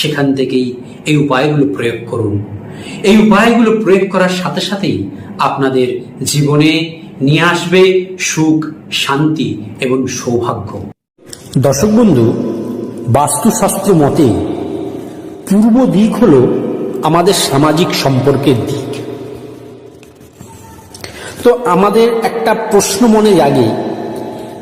সেখান থেকেই এই উপায়গুলো প্রয়োগ করুন। এই উপায়গুলো প্রয়োগ করার সাথে সাথেই আপনাদের জীবনে নিয়ে আসবে সুখ, শান্তি এবং সৌভাগ্য। দর্শক বন্ধু, বাস্তুশাস্ত্র মতে পূর্ব দিক হল আমাদের সামাজিক সম্পর্কের দিক। তো আমাদের একটা প্রশ্ন মনে জাগে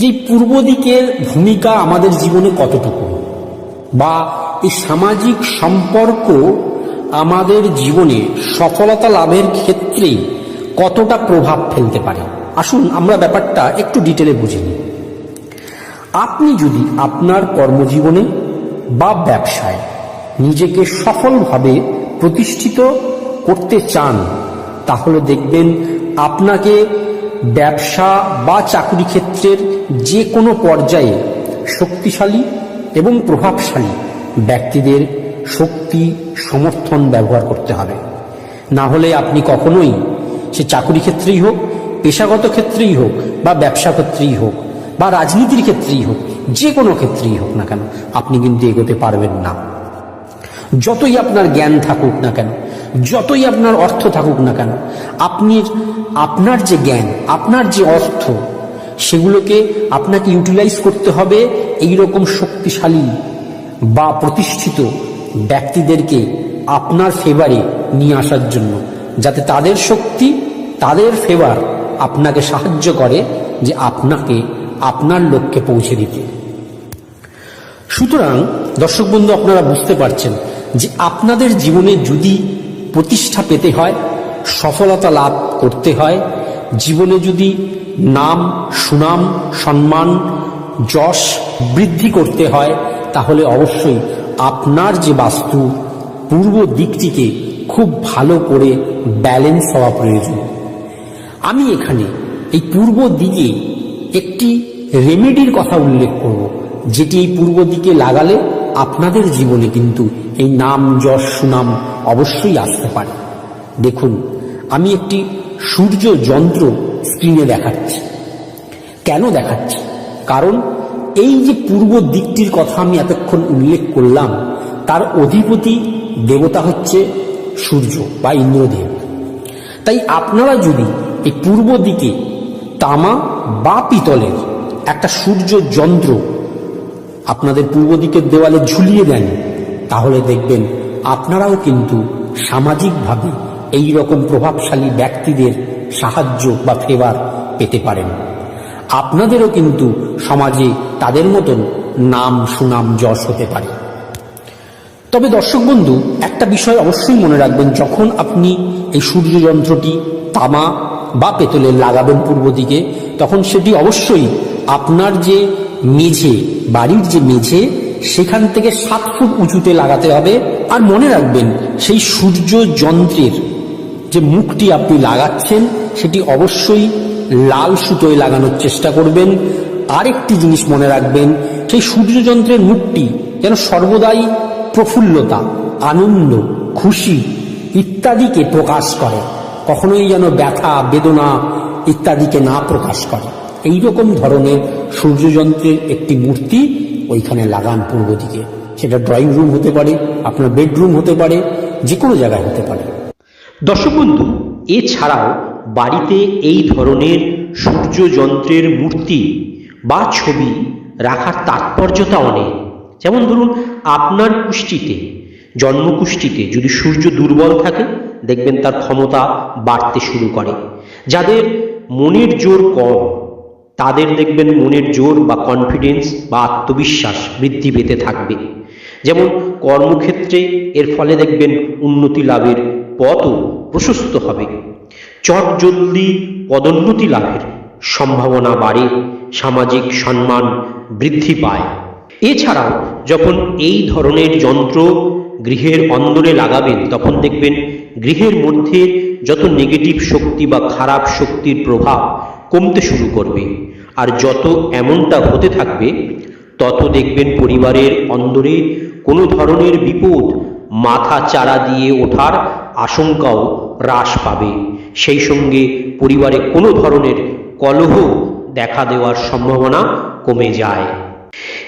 যে পূর্ব দিকের ভূমিকা আমাদের জীবনে কতটুকু? বা এই সামাজিক সম্পর্ক আমাদের জীবনে সফলতা লাভের ক্ষেত্রে কতটা প্রভাব ফেলতে পারে? আসুন আমরা ব্যাপারটা একটু ডিটেলে বুঝে নিই। আপনি যদি আপনার কর্মজীবনে বা ব্যবসায় নিজেকে সফলভাবে প্রতিষ্ঠিত করতে চান, তাহলে দেখবেন আপনাকে ব্যবসা বা চাকরি ক্ষেত্রের যে কোনো পর্যায়ে শক্তিশালী এবং প্রভাবশালী ব্যক্তিদের শক্তি, সমর্থন ব্যবহার করতে হবে। না হলে আপনি কখনোই সে চাকরি ক্ষেত্রেই হোক, পেশাগত ক্ষেত্রেই হোক, বা ব্যবসা ক্ষেত্রেই হোক, বা রাজনীতির ক্ষেত্রেই হোক, যে কোনো ক্ষেত্রেই হোক না কেন, আপনি কিন্তু এগোতে পারবেন না। যতই আপনার জ্ঞান থাকুক না কেন, যতই আপনার অর্থ থাকুক না কেন আপনি আপনার যে জ্ঞান, আপনার যে অর্থ, সেগুলোকে আপনাকে ইউটিলাইজ করতে হবে এই রকম শক্তিশালী বা প্রতিষ্ঠিত ব্যক্তিদেরকে আপনার ফেভারে নিয়ে আসার জন্য, যাতে তাদের শক্তি, তাদের ফেভার আপনাকে সাহায্য করে যে আপনাকে, আপনার লক্ষ্যে পৌঁছে দিতে। সুতরাং, দর্শক বন্ধু, আপনারা বুঝতে পারছেন যে আপনাদের জীবনে যদি প্রতিষ্ঠা পেতে হয়, সফলতা লাভ করতে হয়, জীবনে যদি নাম, সুনাম, সম্মান, যশ বৃদ্ধি করতে হয় তাহলে অবশ্যই আপনার যে বাস্তু, পূর্ব দিকটিকে খুব ভালো করে ব্যালেন্স হওয়া প্রয়োজন। আমি এখানে এই পূর্ব দিকে একটি রেমেডির কথা উল্লেখ করব, যেটি এই পূর্ব দিকে লাগালে আপনাদের জীবনে কিন্তু এই নাম, যশ, সুনাম অবশ্যই আসতে পারে। দেখুন, আমি একটি সূর্য যন্ত্র স্ক্রিনে দেখাচ্ছি। কেন দেখাচ্ছি? কারণ এই যে পূর্ব দিকটির কথা আমি এতক্ষণ উল্লেখ করলাম, তার অধিপতি দেবতা হচ্ছে সূর্য বা ইন্দ্রদেব। তাই আপনারা যদি এই পূর্ব দিকে তামা বা পিতলের একটা সূর্য যন্ত্র আপনাদের পূর্ব দিকের দেওয়ালে ঝুলিয়ে দেন, তাহলে দেখবেন আপনারাও কিন্তু সামাজিকভাবে এই রকম প্রভাবশালী ব্যক্তিদের সাহায্য বা ফেভার পেতে পারেন। আপনাদেরও কিন্তু সমাজে তাদের মতন নাম, সুনাম, যশ হতে পারে। তবে দর্শক বন্ধু, একটা বিষয় অবশ্যই মনে রাখবেন, যখন আপনি এই সূর্য যন্ত্রটি তামা বা পেতলে লাগাবেন পূর্ব দিকে, তখন সেটি অবশ্যই আপনার যে মেঝে, বাড়ির যে মেঝে, সেখান থেকে সাত ফুট উঁচুতে লাগাতে হবে। আর মনে রাখবেন, সেই সূর্য যন্ত্রের যে মুখটি আপনি লাগাচ্ছেন, সেটি অবশ্যই লাল সুতোয় লাগানোর চেষ্টা করবেন। আরেকটি জিনিস মনে রাখবেন, সেই সূর্যযন্ত্রের মুখটি যেন সর্বদাই প্রফুল্লতা, আনন্দ, খুশি ইত্যাদিকে প্রকাশ করে, কখনোই যেন ব্যথা, বেদনা ইত্যাদিকে না প্রকাশ করে। এই রকম ধরনের সূর্যযন্ত্রের একটি মূর্তি ওইখানে লাগান পূর্ব দিকে। সেটা ড্রয়িং রুম হতে পারে, আপনার বেডরুম হতে পারে যে কোনো জায়গায় হতে পারে। দর্শক বন্ধু, এছাড়াও বাড়িতে এই ধরনের সূর্য যন্ত্রের মূর্তি বা ছবি রাখার তাৎপর্যতা অনেক। যেমন ধরুন, আপনার কুষ্টিতে, জন্মকুষ্টিতে যদি সূর্য দুর্বল থাকে, দেখবেন তার ক্ষমতা বাড়তে শুরু করে। যাদের মনের জোর কম, তাদের দেখবেন মনের জোর বা কনফিডেন্স বা আত্মবিশ্বাস বৃদ্ধি পেতে থাকবে। যেমন, কর্মক্ষেত্রে এর ফলে দেখবেন উন্নতি লাভের পথও প্রশস্ত হবে। চট জলদি পদোন্নতি লাভের সম্ভাবনা বাড়ে, সামাজিক সম্মান বৃদ্ধি পায়। এছাড়াও যখন এই ধরনের যন্ত্র গৃহের অন্দরে লাগাবেন, তখন দেখবেন গৃহের মধ্যে যত নেগেটিভ শক্তি বা খারাপ শক্তির প্রভাব কমতে শুরু করবে। আর যত এমনটা হতে থাকবে, তত দেখবেন পরিবারের অন্দরে কোনো ধরনের বিপদ মাথা চারা দিয়ে ওঠার আশঙ্কাও হ্রাস পাবে। সেই সঙ্গে পরিবারে কোনো ধরনের কলহ দেখা দেওয়ার সম্ভাবনা কমে যায়।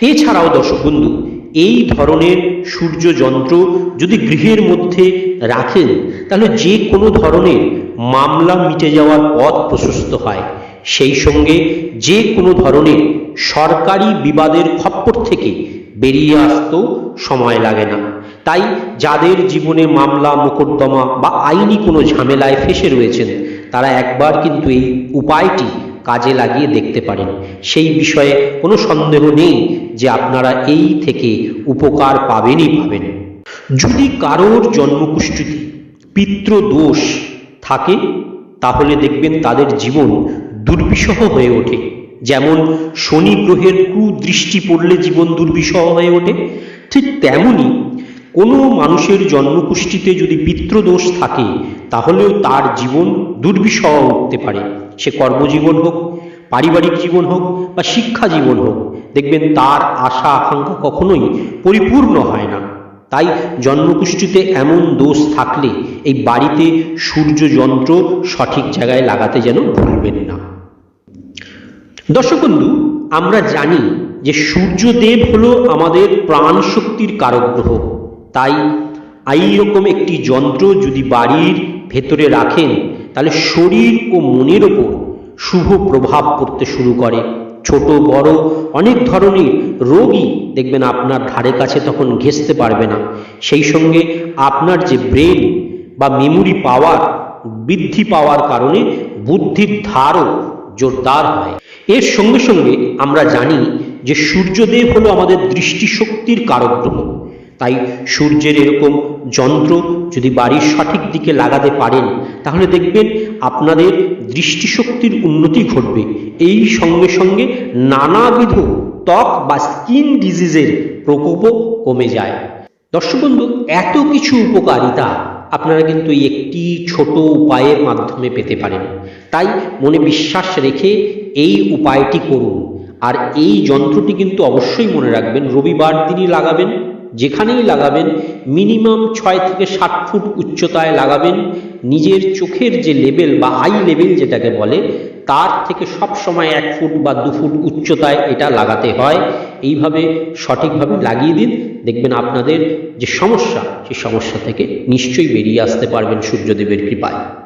এছাড়াও দর্শক বন্ধু, এই ধরনের সূর্য যন্ত্র যদি গৃহের মধ্যে রাখেন, তাহলে যে কোনো ধরনের মামলা মিটে যাওয়ার পথ প্রশস্ত হয়। সেই সঙ্গে যে কোনো ধরনের সরকারি বিবাদের খপ্পর থেকে বেরিয়ে আসতেও সময় লাগে না। তাই যাদের জীবনে মামলা, মোকদ্দমা বা আইনি কোনো ঝামেলায় ফেসে রয়েছেন, তারা একবার কিন্তু এই উপায়টি কাজে লাগিয়ে দেখতে পারেন। সেই বিষয়ে কোনো সন্দেহ নেই যে আপনারা এই থেকে উপকার পাবেনই পাবেন। যদি কারোর জন্মকুষ্ঠিতে পিতৃদোষ থাকে, তাহলে দেখবেন তাদের জীবন দুর্বিষহ হয়ে ওঠে। যেমন শনি গ্রহের কুদৃষ্টি পড়লে জীবন দুর্বিষহ হয়ে ওঠে, ঠিক তেমনি কোনো মানুষের জন্মকুষ্ঠিতে যদি পিতৃদোষ থাকে, তাহলেও তার জীবন দুর্বিষহ উঠতে পারে। সে কর্মজীবন হোক, পারিবারিক জীবন হোক বা শিক্ষা জীবন হোক, দেখবেন তার আশা আকাঙ্ক্ষা কখনোই পরিপূর্ণ হয় না। তাই জন্মকুষ্ঠিতে এমন দোষ থাকলে এই বাড়িতে সূর্য যন্ত্র সঠিক জায়গায় লাগাতে যেন ভুলবেন না। দর্শক বন্ধু, আমরা জানি যে সূর্যদেব হলো আমাদের প্রাণ শক্তির কারক গ্রহ তাই এই রকম একটি যন্ত্র যদি বাড়ির ভেতরে রাখেন, তাহলে শরীর ও মনের ওপর শুভ প্রভাব পড়তে শুরু করে। ছোট, বড় অনেক ধরনের রোগই দেখবেন আপনার ধারে কাছে তখন ঘেঁচতে পারবে না। সেই সঙ্গে আপনার যে ব্রেন বা মেমোরি পাওয়ার, বৃদ্ধি পাওয়ার কারণে বুদ্ধির ধারও জোরদার হয়। এর সঙ্গে সঙ্গে আমরা জানি যে সূর্যদেব হলো আমাদের দৃষ্টিশক্তির কারক গ্রহ তাই সূর্যের এরকম যন্ত্র যদি বাড়ির সঠিক দিকে লাগাতে পারেন, তাহলে দেখবেন আপনাদের দৃষ্টিশক্তির উন্নতি ঘটবে। এই সঙ্গে সঙ্গে নানাবিধ ত্বক বা স্কিন ডিজিজের প্রকোপও কমে যায়। দর্শক বন্ধু, এত কিছু উপকারিতা আপনারা কিন্তু একটি ছোট উপায়ের মাধ্যমে পেতে পারেন। তাই মনে বিশ্বাস রেখে এই উপায়টি করুন। আর এই যন্ত্রটি কিন্তু অবশ্যই মনে রাখবেন, রবিবার দিনই লাগাবেন। যেখানেই লাগাবেন মিনিমাম ছয় থেকে ষাট ফুট উচ্চতায় লাগাবেন। নিজের চোখের যে লেভেল বা আই লেভেল যেটাকে বলে, তার থেকে সব সময় এক ফুট বা দু ফুট উচ্চতায় এটা লাগাতে হয়। এইভাবে সঠিকভাবে লাগিয়ে দিন। দেখবেন আপনাদের যে সমস্যা, সেই সমস্যা থেকে নিশ্চয়ই বেরিয়ে আসতে পারবেন সূর্যদেবের কৃপায়।